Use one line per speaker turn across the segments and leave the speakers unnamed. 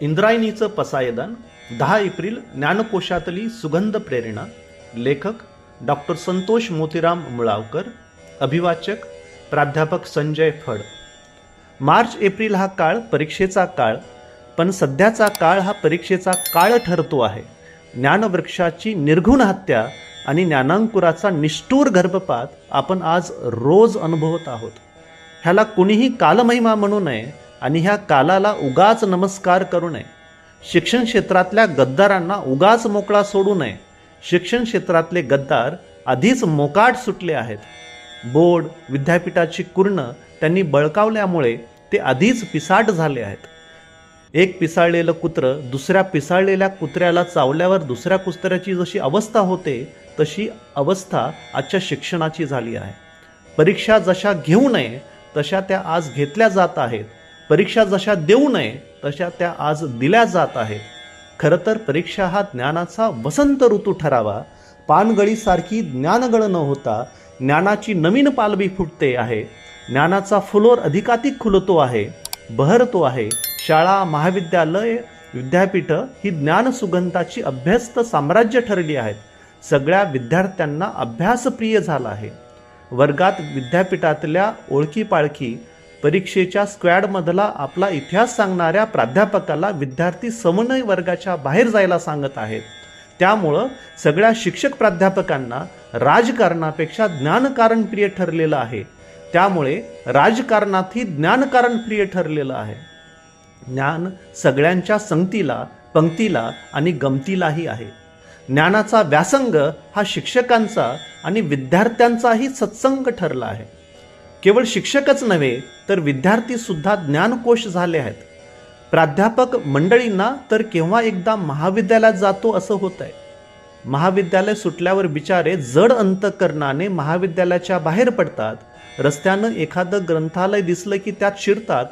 इंद्रायणीचं पसायदान दहा एप्रिल ज्ञानकोशातली सुगंध प्रेरणा लेखक डॉक्टर संतोष मोतीराम मुळावकर अभिवाचक प्राध्यापक संजय फड. मार्च एप्रिल हा काळ परीक्षेचा काळ पण सध्याचा काळ हा परीक्षेचा काळ ठरतो आहे. ज्ञानवृक्षाची निर्घुण हत्या आणि ज्ञानांकुराचा निष्ठूर गर्भपात आपण आज रोज अनुभवत आहोत. ह्याला कुणीही कालमहिमा म्हणू नये आणि ह्या कालाला उगाच नमस्कार करू नये. शिक्षण क्षेत्रातल्या गद्दारांना उगाच मोकळा सोडू नये. शिक्षण क्षेत्रातले गद्दार आधीच मोकाट सुटले आहेत. बोर्ड विद्यापीठाची कुर्ण त्यांनी बळकावल्यामुळे ते आधीच पिसाट झाले आहेत. एक पिसाळलेलं कुत्रं दुसऱ्या पिसाळलेल्या कुत्र्याला चावल्यावर दुसऱ्या कुत्र्याची जशी अवस्था होते तशी अवस्था आजच्या शिक्षणाची झाली आहे. परीक्षा जशा घेऊ नये तशा त्या आज घेतल्या जात आहेत. परीक्षा जशा देऊ नये तशा त्या आज दिल्या जात आहेत. खरं तर परीक्षा हा ज्ञानाचा वसंत ऋतू ठरावा. पानगळीसारखी ज्ञानगळ न होता ज्ञानाची नवीन पालवी फुटते आहे. ज्ञानाचा फुलोर अधिकाधिक खुलतो आहे बहरतो आहे. शाळा महाविद्यालय विद्यापीठं ही ज्ञानसुगंधाची अभ्यस्त साम्राज्य ठरली आहेत. सगळ्या विद्यार्थ्यांना अभ्यासप्रिय झाला आहे. वर्गात विद्यापीठातल्या ओळखी पाळखी परीक्षेच्या स्क्वॅडमधला आपला इतिहास सांगणाऱ्या प्राध्यापकाला विद्यार्थी समन्वय वर्गाच्या बाहेर जायला सांगत आहेत. त्यामुळं सगळ्या शिक्षक प्राध्यापकांना राजकारणापेक्षा ज्ञानकारण प्रिय ठरलेलं आहे. त्यामुळे राजकारणातही ज्ञानकारण प्रिय ठरलेलं आहे. ज्ञान सगळ्यांच्या संगतीला पंक्तीला आणि गमतीलाही आहे. ज्ञानाचा व्यासंग हा शिक्षकांचा आणि विद्यार्थ्यांचाही सत्संग ठरला आहे. केवळ शिक्षकच नव्हे तर विद्यार्थी सुद्धा ज्ञानकोश झाले आहेत. प्राध्यापक मंडळींना तर केव्हा एकदा महाविद्यालयात जातो असं होत आहे महाविद्यालय सुटल्यावर बिचारे जड अंतकरणाने महाविद्यालयाच्या बाहेर पडतात. रस्त्यानं एखादं ग्रंथालय दिसलं की त्यात शिरतात.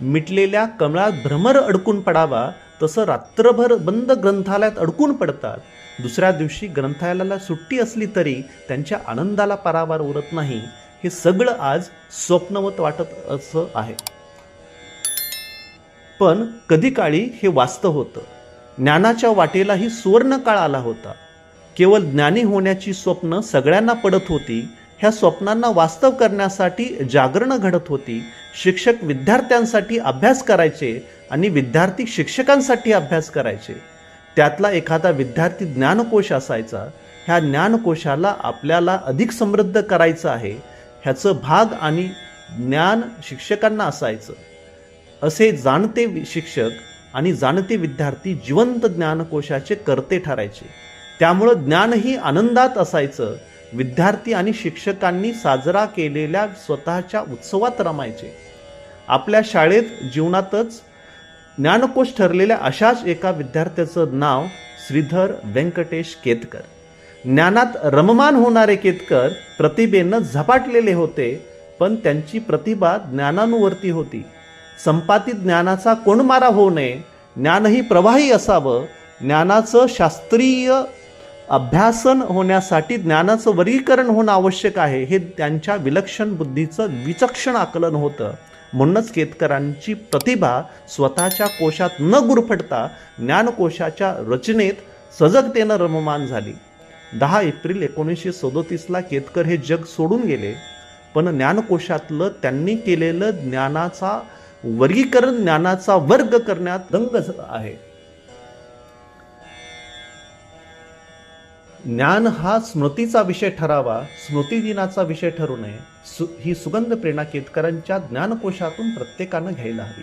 मिटलेल्या कमळात भ्रमर अडकून पडावा तसं रात्रभर बंद ग्रंथालयात अडकून पडतात. दुसऱ्या दिवशी ग्रंथालयाला सुट्टी असली तरी त्यांच्या आनंदाला पारावार उरत नाही. हे सगळं आज स्वप्नवत वाटत असं आहे. पण कधी काळी हे वास्तव होतं. ज्ञानाच्या वाटेलाही सुवर्ण काळ आला होता. केवळ ज्ञानी होण्याची स्वप्न सगळ्यांना पडत होती. ह्या स्वप्नांना वास्तव करण्यासाठी जागरणं घडत होती. शिक्षक विद्यार्थ्यांसाठी अभ्यास करायचे आणि विद्यार्थी शिक्षकांसाठी अभ्यास करायचे. त्यातला एखादा विद्यार्थी ज्ञानकोश असायचा. ह्या ज्ञानकोशाला आपल्याला अधिक समृद्ध करायचं आहे. ह्याचं भाग आणि ज्ञान शिक्षकांना असायचं. असे जाणते शिक्षक आणि जाणते विद्यार्थी जिवंत ज्ञानकोशाचे कर्ते ठरायचे. त्यामुळं ज्ञानही आनंदात असायचं. विद्यार्थी आणि शिक्षकांनी साजरा केलेल्या स्वतःच्या उत्सवात रमायचे. आपल्या शाळेत जीवनातच ज्ञानकोश ठरलेल्या अशाच एका विद्यार्थ्याचं नाव श्रीधर व्यंकटेश केतकर. ज्ञानात रममान होणारे केतकर प्रतिभेनं झपाटलेले होते पण त्यांची प्रतिभा ज्ञानानुवर्ती होती. संपादित ज्ञानाचा कोणमारा होऊ नये ज्ञानही प्रवाही असावं ज्ञानाचं शास्त्रीय अभ्यासन होण्यासाठी ज्ञानाचं वर्गीकरण होणं आवश्यक आहे हे त्यांच्या विलक्षण बुद्धीचं विचक्षण आकलन होतं. म्हणूनच केतकरांची प्रतिभा स्वतःच्या कोशात न गुरफटता ज्ञानकोशाच्या रचनेत सजगतेनं रममान झाली. दहा एप्रिल एकोणीसशे सदोतीसला केतकर हे जग सोडून गेले पण ज्ञानकोशातलं त्यांनी केलेलं ज्ञानाचा वर्गीकरण ज्ञानाचा वर्ग करण्यात दंग आहे. ज्ञान हा स्मृतीचा विषय ठरावा स्मृतिदिनाचा विषय ठरू नये सु ही सुगंध प्रेरणा केतकरांच्या ज्ञानकोशातून प्रत्येकानं घ्यायला हवी.